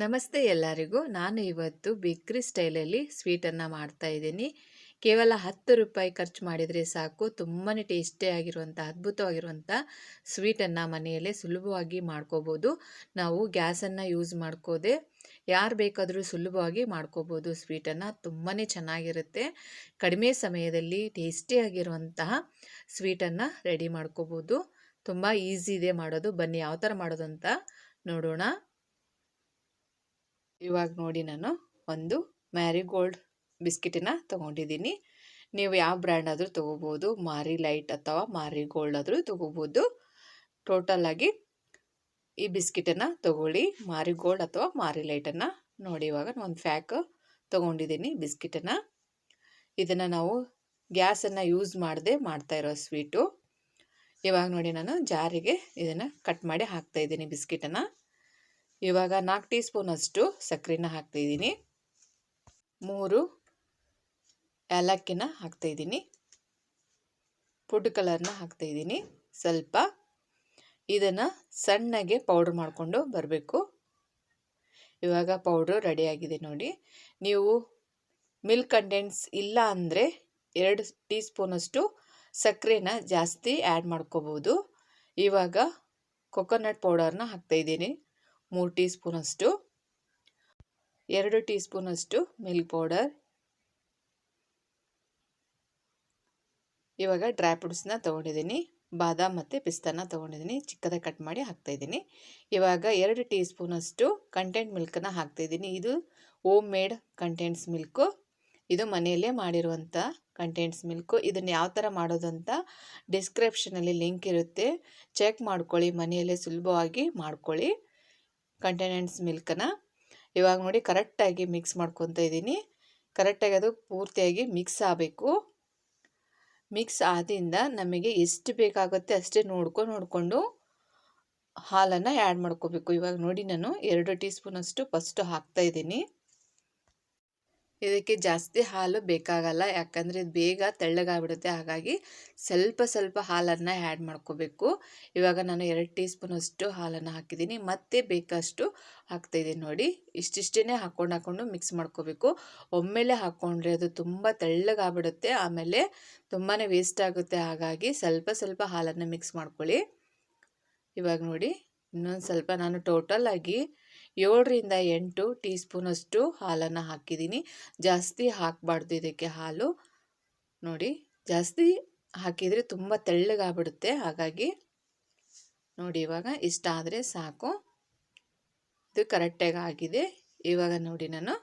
ನಮಸ್ತೆ ಎಲ್ಲರಿಗೂ. ನಾನು ಇವತ್ತು ಬೇಕ್ರಿ ಸ್ಟೈಲಲ್ಲಿ ಸ್ವೀಟನ್ನು ಮಾಡ್ತಾ ಇದ್ದೀನಿ. ಕೇವಲ ಹತ್ತು ರೂಪಾಯಿ ಖರ್ಚು ಮಾಡಿದರೆ ಸಾಕು. ತುಂಬಾ ಟೇಸ್ಟಿಯಾಗಿರುವಂಥ ಅದ್ಭುತವಾಗಿರುವಂಥ ಸ್ವೀಟನ್ನು ಮನೆಯಲ್ಲೇ ಸುಲಭವಾಗಿ ಮಾಡ್ಕೋಬೋದು. ನಾವು ಗ್ಯಾಸನ್ನು ಯೂಸ್ ಮಾಡ್ಕೋದೆ, ಯಾರು ಬೇಕಾದರೂ ಸುಲಭವಾಗಿ ಮಾಡ್ಕೋಬೋದು ಸ್ವೀಟನ್ನು. ತುಂಬಾ ಚೆನ್ನಾಗಿರುತ್ತೆ. ಕಡಿಮೆ ಸಮಯದಲ್ಲಿ ಟೇಸ್ಟಿಯಾಗಿರುವಂತಹ ಸ್ವೀಟನ್ನು ರೆಡಿ ಮಾಡ್ಕೋಬೋದು. ತುಂಬ ಈಸಿ ಇದೆ ಮಾಡೋದು. ಬನ್ನಿ ಯಾವ ಥರ ಮಾಡೋದು ಅಂತ ನೋಡೋಣ. ಇವಾಗ ನೋಡಿ ನಾನು ಒಂದು ಮ್ಯಾರಿಗೋಲ್ಡ್ ಬಿಸ್ಕಿಟನ್ನು ತೊಗೊಂಡಿದ್ದೀನಿ. ನೀವು ಯಾವ ಬ್ರ್ಯಾಂಡ್ ಆದರೂ ತೊಗೋಬೋದು ಮಾರಿ ಲೈಟ್ ಅಥವಾ ಮಾರಿ ಗೋಲ್ಡ್ ಆದರೂ ತೊಗೋಬೋದು. ಟೋಟಲಾಗಿ ಈ ಬಿಸ್ಕಿಟನ್ನು ತೊಗೊಳ್ಳಿ ಮಾರಿ ಗೋಲ್ಡ್ ಅಥವಾ ಮಾರಿ ಲೈಟನ್ನು ನೋಡಿ. ಇವಾಗ ಒಂದು ಫ್ಯಾಕ್ ತೊಗೊಂಡಿದ್ದೀನಿ ಬಿಸ್ಕಿಟನ್ನು. ಇದನ್ನು ನಾವು ಗ್ಯಾಸನ್ನು ಯೂಸ್ ಮಾಡದೆ ಮಾಡ್ತಾ ಇರೋ ಸ್ವೀಟು. ಇವಾಗ ನೋಡಿ ನಾನು ಜಾರಿಗೆ ಇದನ್ನು ಕಟ್ ಮಾಡಿ ಹಾಕ್ತಾಯಿದ್ದೀನಿ ಬಿಸ್ಕಿಟನ್ನು. ಇವಾಗ ನಾಲ್ಕು ಟೀ ಸ್ಪೂನಷ್ಟು ಸಕ್ಕರೆನ ಹಾಕ್ತಾಯಿದ್ದೀನಿ ಮೂರು ಏಲಕ್ಕಿನ ಹಾಕ್ತಾಯಿದ್ದೀನಿ ಫುಡ್ ಕಲರ್ನ ಹಾಕ್ತಾಯಿದ್ದೀನಿ ಸ್ವಲ್ಪ ಇದನ್ನು ಸಣ್ಣಗೆ ಪೌಡ್ರ್ ಮಾಡಿಕೊಂಡು ಬರಬೇಕು. ಇವಾಗ ಪೌಡ್ರು ರೆಡಿಯಾಗಿದೆ ನೋಡಿ. ನೀವು ಮಿಲ್ಕ್ ಕಂಟೆಂಟ್ಸ್ ಇಲ್ಲ ಅಂದರೆ ಎರಡು ಟೀ ಸ್ಪೂನಷ್ಟು ಸಕ್ಕರೆನ ಜಾಸ್ತಿ ಆ್ಯಡ್ ಮಾಡ್ಕೋಬೋದು. ಇವಾಗ ಕೊಕೊನಟ್ ಪೌಡರ್ನ ಹಾಕ್ತಾಯಿದ್ದೀನಿ ಮೂರು ಟೀ ಸ್ಪೂನಷ್ಟು ಎರಡು ಟೀ ಸ್ಪೂನಷ್ಟು ಮಿಲ್ಕ್ ಪೌಡರ್ ಇವಾಗ ಡ್ರೈ ಫ್ರೂಟ್ಸ್ನ ತೊಗೊಂಡಿದ್ದೀನಿ, ಬಾದಾಮ್ ಮತ್ತು ಪಿಸ್ತಾನ ತೊಗೊಂಡಿದ್ದೀನಿ ಚಿಕ್ಕದಾಗಿ ಕಟ್ ಮಾಡಿ ಹಾಕ್ತಾಯಿದ್ದೀನಿ ಇವಾಗ ಎರಡು ಟೀ ಸ್ಪೂನಷ್ಟು ಕಂಟೆಂಟ್ ಮಿಲ್ಕನ್ನು ಹಾಕ್ತಾಯಿದ್ದೀನಿ ಇದು ಓಮ್ ಮೇಡ್ ಕಂಟೆಂಟ್ಸ್ ಮಿಲ್ಕು ಇದು ಮನೆಯಲ್ಲೇ ಮಾಡಿರುವಂಥ ಕಂಟೆಂಟ್ಸ್ ಮಿಲ್ಕು ಇದನ್ನು ಯಾವ ಥರ ಮಾಡೋದಂತ ಡಿಸ್ಕ್ರಿಪ್ಷನಲ್ಲಿ ಲಿಂಕ್ ಇರುತ್ತೆ. ಚೆಕ್ ಮಾಡ್ಕೊಳ್ಳಿ, ಮನೆಯಲ್ಲೇ ಸುಲಭವಾಗಿ ಮಾಡ್ಕೊಳ್ಳಿ. ಕಂಟೆನೆಂಟ್ಸ್ ಮಿಲ್ಕನ್ನು ಇವಾಗ ನೋಡಿ ಕರೆಕ್ಟಾಗಿ ಮಿಕ್ಸ್ ಮಾಡ್ಕೊತ ಇದ್ದೀನಿ. ಕರೆಕ್ಟಾಗಿ ಅದು ಪೂರ್ತಿಯಾಗಿ ಮಿಕ್ಸ್ ಆಗಬೇಕು. ಮಿಕ್ಸ್ ಆದಿಂದ ನಮಗೆ ಎಷ್ಟು ಬೇಕಾಗುತ್ತೆ ಅಷ್ಟೇ ನೋಡ್ಕೊಂಡು ನೋಡಿಕೊಂಡು ಹಾಲನ್ನು ಆ್ಯಡ್ ಮಾಡ್ಕೋಬೇಕು. ಇವಾಗ ನೋಡಿ ನಾನು ಎರಡು ಟೀ ಸ್ಪೂನಷ್ಟು ಫಸ್ಟು ಹಾಕ್ತಾಯಿದ್ದೀನಿ ಇದಕ್ಕೆ ಜಾಸ್ತಿ ಹಾಲು ಬೇಕಾಗಲ್ಲ. ಯಾಕಂದರೆ ಇದು ಬೇಗ ತೆಳ್ಳಗಾಗ್ಬಿಡುತ್ತೆ. ಹಾಗಾಗಿ ಸ್ವಲ್ಪ ಸ್ವಲ್ಪ ಹಾಲನ್ನು ಆ್ಯಡ್ ಮಾಡ್ಕೋಬೇಕು. ಇವಾಗ ನಾನು ಎರಡು ಟೀ ಸ್ಪೂನಷ್ಟು ಹಾಲನ್ನು ಹಾಕಿದ್ದೀನಿ. ಮತ್ತೆ ಬೇಕಷ್ಟು ಹಾಕ್ತಾಯಿದ್ದೀನಿ ನೋಡಿ. ಇಷ್ಟಿಷ್ಟೇ ಹಾಕ್ಕೊಂಡು ಹಾಕ್ಕೊಂಡು ಮಿಕ್ಸ್ ಮಾಡ್ಕೋಬೇಕು. ಒಮ್ಮೆಲೆ ಹಾಕ್ಕೊಂಡ್ರೆ ಅದು ತುಂಬ ತೆಳ್ಳಗಾಗ್ಬಿಡುತ್ತೆ. ಆಮೇಲೆ ತುಂಬಾ ವೇಸ್ಟ್ ಆಗುತ್ತೆ. ಹಾಗಾಗಿ ಸ್ವಲ್ಪ ಸ್ವಲ್ಪ ಹಾಲನ್ನು ಮಿಕ್ಸ್ ಮಾಡ್ಕೊಳ್ಳಿ. ಇವಾಗ ನೋಡಿ, ಇನ್ನೊಂದು ಸ್ವಲ್ಪ ನಾನು ಟೋಟಲ್ ಆಗಿ ಏಳರಿಂದ ಎಂಟು ಟೀ ಸ್ಪೂನಷ್ಟು ಹಾಲನ್ನು ಹಾಕಿದ್ದೀನಿ. ಜಾಸ್ತಿ ಹಾಕಬಾರ್ದು ಇದಕ್ಕೆ ಹಾಲು. ನೋಡಿ, ಜಾಸ್ತಿ ಹಾಕಿದರೆ ತುಂಬ ತೆಳ್ಳಗಾಗ್ಬಿಡುತ್ತೆ. ಹಾಗಾಗಿ ನೋಡಿ, ಇವಾಗ ಇಷ್ಟ ಆದರೆ ಸಾಕು. ಇದು ಕರೆಕ್ಟಾಗಿ ಆಗಿದೆ. ಇವಾಗ ನೋಡಿ ನಾನು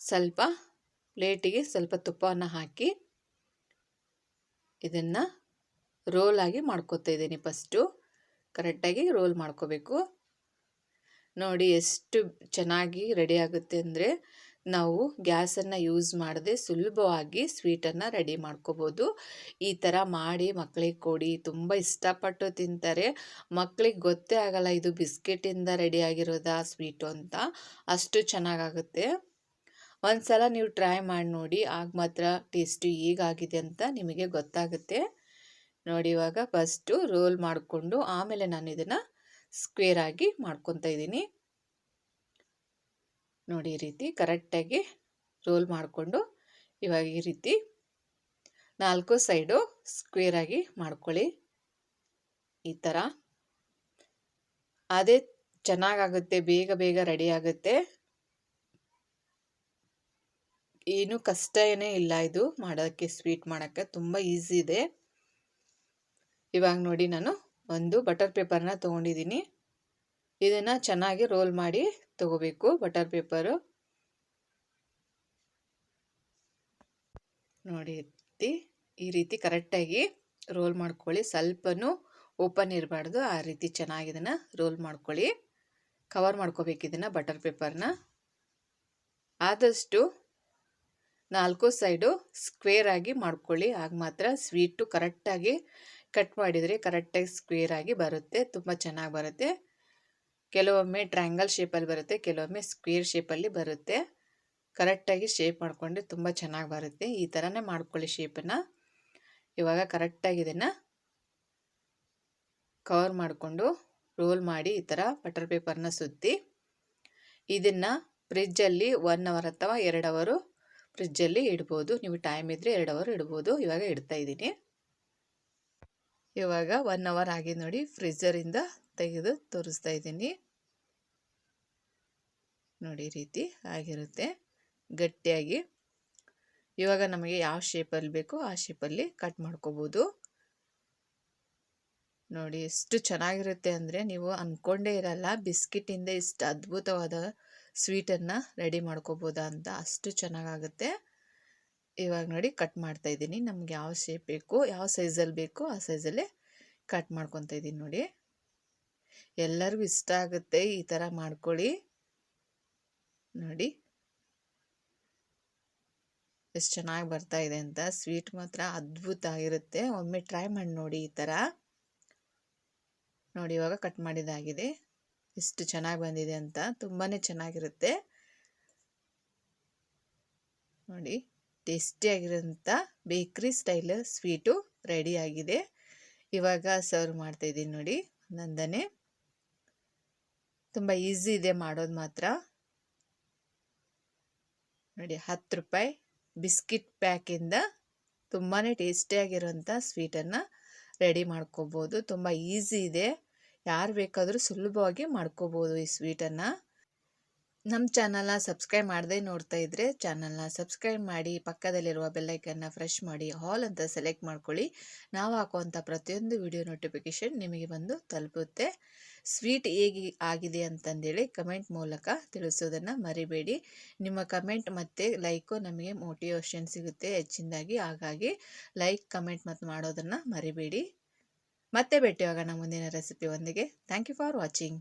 ಸ್ವಲ್ಪ ಪ್ಲೇಟಿಗೆ ಸ್ವಲ್ಪ ತುಪ್ಪವನ್ನು ಹಾಕಿ ಇದನ್ನು ರೋಲಾಗಿ ಮಾಡ್ಕೋತಾ ಇದ್ದೀನಿ ಫಸ್ಟು. ಕರೆಕ್ಟಾಗಿ ರೋಲ್ ಮಾಡ್ಕೋಬೇಕು. ನೋಡಿ ಎಷ್ಟು ಚೆನ್ನಾಗಿ ರೆಡಿ ಆಗುತ್ತೆ ಅಂದರೆ ನಾವು ಗ್ಯಾಸನ್ನು ಯೂಸ್ ಮಾಡದೆ ಸುಲಭವಾಗಿ ಸ್ವೀಟನ್ನು ರೆಡಿ ಮಾಡ್ಕೋಬೋದು. ಈ ಥರ ಮಾಡಿ ಮಕ್ಕಳಿಗೆ ಕೊಡಿ. ತುಂಬ ಇಷ್ಟಪಟ್ಟು ತಿಂತಾರೆ. ಮಕ್ಕಳಿಗೆ ಗೊತ್ತೇ ಆಗಲ್ಲ ಇದು ಬಿಸ್ಕೆಟಿಂದ ರೆಡಿ ಆಗಿರೋದಾ, ಸ್ವೀಟು ಅಂತ. ಅಷ್ಟು ಚೆನ್ನಾಗಾಗುತ್ತೆ. ಒಂದು ಸಲ ನೀವು ಟ್ರೈ ಮಾಡಿ ನೋಡಿ. ಆಗ ಮಾತ್ರ ಟೇಸ್ಟು ಹೇಗಾಗಿದೆ ಅಂತ ನಿಮಗೆ ಗೊತ್ತಾಗುತ್ತೆ. ನೋಡಿ ಇವಾಗ ಫಸ್ಟು ರೋಲ್ ಮಾಡಿಕೊಂಡು ಆಮೇಲೆ ನಾನು ಇದನ್ನು ಸ್ಕ್ವೇರ್ ಆಗಿ ಮಾಡ್ಕೊತಾ ಇದ್ದೀನಿ. ನೋಡಿ ಈ ರೀತಿ ಕರೆಕ್ಟಾಗಿ ರೋಲ್ ಮಾಡಿಕೊಂಡು ಇವಾಗ ಈ ರೀತಿ ನಾಲ್ಕು ಸೈಡು ಸ್ಕ್ವೇರ್ ಆಗಿ ಮಾಡ್ಕೊಳ್ಳಿ. ಈ ಥರ ಅದೇ ಚೆನ್ನಾಗಾಗುತ್ತೆ, ಬೇಗ ಬೇಗ ರೆಡಿ ಆಗುತ್ತೆ. ಏನು ಕಷ್ಟ ಏನೇ ಇಲ್ಲ ಇದು ಮಾಡೋಕ್ಕೆ ಸ್ವೀಟ್ ಮಾಡೋಕ್ಕೆ, ತುಂಬ ಈಸಿ ಇದೆ. ಇವಾಗ ನೋಡಿ ನಾನು ಒಂದು ಬಟರ್ ಪೇಪರ್ನ ತೊಗೊಂಡಿದ್ದೀನಿ ಇದನ್ನು ಚೆನ್ನಾಗಿ ರೋಲ್ ಮಾಡಿ ತಗೋಬೇಕು ಬಟರ್ ಪೇಪರು ನೋಡಿ ಈ ರೀತಿ ಕರೆಕ್ಟಾಗಿ ರೋಲ್ ಮಾಡ್ಕೊಳ್ಳಿ. ಸ್ವಲ್ಪನೂ ಓಪನ್ ಇರಬಾರ್ದು. ಆ ರೀತಿ ಚೆನ್ನಾಗಿ ಇದನ್ನು ರೋಲ್ ಮಾಡ್ಕೊಳ್ಳಿ. ಕವರ್ ಮಾಡ್ಕೋಬೇಕು ಇದನ್ನು ಬಟರ್ ಪೇಪರ್ನ ಆದಷ್ಟು ನಾಲ್ಕು ಸೈಡು ಸ್ಕ್ವೇರ್ ಆಗಿ ಮಾಡ್ಕೊಳ್ಳಿ. ಆಗ ಮಾತ್ರ ಸ್ವೀಟು ಕರೆಕ್ಟಾಗಿ ಕಟ್ ಮಾಡಿದರೆ ಕರೆಕ್ಟಾಗಿ ಸ್ಕ್ವೇರ್ ಆಗಿ ಬರುತ್ತೆ, ತುಂಬ ಚೆನ್ನಾಗಿ ಬರುತ್ತೆ. ಕೆಲವೊಮ್ಮೆ ಟ್ರ್ಯಾಂಗಲ್ ಶೇಪಲ್ಲಿ ಬರುತ್ತೆ, ಕೆಲವೊಮ್ಮೆ ಸ್ಕ್ವೇರ್ ಶೇಪಲ್ಲಿ ಬರುತ್ತೆ. ಕರೆಕ್ಟಾಗಿ ಶೇಪ್ ಮಾಡಿಕೊಂಡ್ರೆ ತುಂಬ ಚೆನ್ನಾಗಿ ಬರುತ್ತೆ. ಈ ಥರನೇ ಮಾಡ್ಕೊಳ್ಳಿ ಶೇಪನ್ನು ಇವಾಗ ಕರೆಕ್ಟಾಗಿ ಇದನ್ನು ಕವರ್ ಮಾಡಿಕೊಂಡು ರೋಲ್ ಮಾಡಿ ಈ ಥರ ಬಟರ್ ಪೇಪರ್ನ ಸುತ್ತಿ, ಇದನ್ನು ಫ್ರಿಜ್ಜಲ್ಲಿ ಒನ್ ಅವರ್ ಅಥವಾ ಎರಡು ಅವರು ಫ್ರಿಜ್ಜಲ್ಲಿ ಇಡ್ಬೋದು. ನೀವು ಟೈಮ್ ಇದ್ದರೆ ಎರಡು ಅವರ್ ಇಡ್ಬೋದು. ಇವಾಗ ಇಡ್ತಾ ಇದ್ದೀನಿ. ಇವಾಗ ಒನ್ ಅವರ್ ಆಗಿ ನೋಡಿ ಫ್ರಿಜ್ಜರಿಂದ ತೆಗೆದು ತೋರಿಸ್ತಾ ಇದ್ದೀನಿ. ನೋಡಿ ರೀತಿ ಆಗಿರುತ್ತೆ. ಗಟ್ಟಿಯಾಗಿ. ಇವಾಗ ನಮಗೆ ಯಾವ ಶೇಪಲ್ಲಿ ಬೇಕೋ ಆ ಶೇಪಲ್ಲಿ ಕಟ್ ಮಾಡ್ಕೋಬೋದು. ನೋಡಿ ಎಷ್ಟು ಚೆನ್ನಾಗಿರುತ್ತೆ ಅಂದರೆ ನೀವು ಅಂದ್ಕೊಂಡೇ ಇರಲ್ಲ ಬಿಸ್ಕಿಟಿಂದ ಇಷ್ಟು ಅದ್ಭುತವಾದ ಸ್ವೀಟನ್ನು ರೆಡಿ ಮಾಡ್ಕೋಬೋದಾ ಅಂತ ಅಷ್ಟು ಚೆನ್ನಾಗಾಗುತ್ತೆ. ಇವಾಗ ನೋಡಿ ಕಟ್ ಮಾಡ್ತಾ ಇದ್ದೀನಿ. ನಮ್ಗೆ ಯಾವ ಶೇಪ್ ಬೇಕು, ಯಾವ ಸೈಜಲ್ಲಿ ಬೇಕು ಆ ಸೈಜಲ್ಲೇ ಕಟ್ ಮಾಡ್ಕೊತಾ ಇದ್ದೀನಿ ನೋಡಿ. ಎಲ್ಲರಿಗೂ ಇಷ್ಟ ಆಗುತ್ತೆ ಈ ಥರ ಮಾಡ್ಕೊಳ್ಳಿ. ನೋಡಿ. ಎಷ್ಟು ಚೆನ್ನಾಗಿ ಬರ್ತಾ ಇದೆ ಅಂತ. ಸ್ವೀಟ್ ಮಾತ್ರ ಅದ್ಭುತ ಆಗಿರುತ್ತೆ. ಒಮ್ಮೆ ಟ್ರೈ ಮಾಡಿ ನೋಡಿ ಈ ಥರ ನೋಡಿ ಇವಾಗ ಕಟ್ ಮಾಡಿದಾಗಿದೆ. ಎಷ್ಟು ಚೆನ್ನಾಗಿ ಬಂದಿದೆ ಅಂತ. ತುಂಬಾ ಚೆನ್ನಾಗಿರುತ್ತೆ. ನೋಡಿ. ಟೇಸ್ಟಿಯಾಗಿರೋಂಥ ಬೇಕ್ರಿ ಸ್ಟೈಲ್ ಸ್ವೀಟು ರೆಡಿ ಆಗಿದೆ ಇವಾಗ ಸರ್ವ್ ಮಾಡ್ತಾಯಿದ್ದೀನಿ ನೋಡಿ ನಂದನೆ ತುಂಬ ಈಸಿ ಇದೆ ಮಾಡೋದು ಮಾತ್ರ. ನೋಡಿ, ಹತ್ತು ರೂಪಾಯಿ ಬಿಸ್ಕಿಟ್ ಪ್ಯಾಕಿಂದ ತುಂಬಾ ಟೇಸ್ಟಿಯಾಗಿರೋಂಥ ಸ್ವೀಟನ್ನು ರೆಡಿ ಮಾಡ್ಕೋಬೋದು. ತುಂಬ ಈಸಿ ಇದೆ. ಯಾರು ಬೇಕಾದರೂ ಸುಲಭವಾಗಿ ಮಾಡ್ಕೋಬೋದು ಈ ಸ್ವೀಟನ್ನು. ನಮ್ಮ ಚಾನಲ್ನ ಸಬ್ಸ್ಕ್ರೈಬ್ ಮಾಡದೆ ನೋಡ್ತಾ ಇದ್ದರೆ ಚಾನಲ್ನ ಸಬ್ಸ್ಕ್ರೈಬ್ ಮಾಡಿ ಪಕ್ಕದಲ್ಲಿರುವ ಬೆಲ್ಲೈಕನ್ನ ಫ್ರೆಶ್ ಮಾಡಿ ಹಾಲ್ ಅಂತ ಸೆಲೆಕ್ಟ್ ಮಾಡ್ಕೊಳ್ಳಿ. ನಾವು ಹಾಕುವಂಥ ಪ್ರತಿಯೊಂದು ವಿಡಿಯೋ ನೋಟಿಫಿಕೇಷನ್ ನಿಮಗೆ ಬಂದು ತಲುಪುತ್ತೆ. ಸ್ವೀಟ್ ಹೇಗೆ ಆಗಿದೆ ಅಂತಂದೇಳಿ ಕಮೆಂಟ್ ಮೂಲಕ ತಿಳಿಸೋದನ್ನು ಮರಿಬೇಡಿ. ನಿಮ್ಮ ಕಮೆಂಟ್ ಮತ್ತು ಲೈಕು ನಮಗೆ ಮೋಟಿವೇಶನ್ ಸಿಗುತ್ತೆ ಹೆಚ್ಚಿನದಾಗಿ. ಹಾಗಾಗಿ ಲೈಕ್, ಕಮೆಂಟ್ ಮತ್ತು ಮಾಡೋದನ್ನು ಮರಿಬೇಡಿ. ಮತ್ತೆ ಭೇಟಿಯಾಗೋಣ ಮುಂದಿನ ರೆಸಿಪಿ ಒಂದಿಗೆ ಥ್ಯಾಂಕ್ ಯು ಫಾರ್ ವಾಚಿಂಗ್.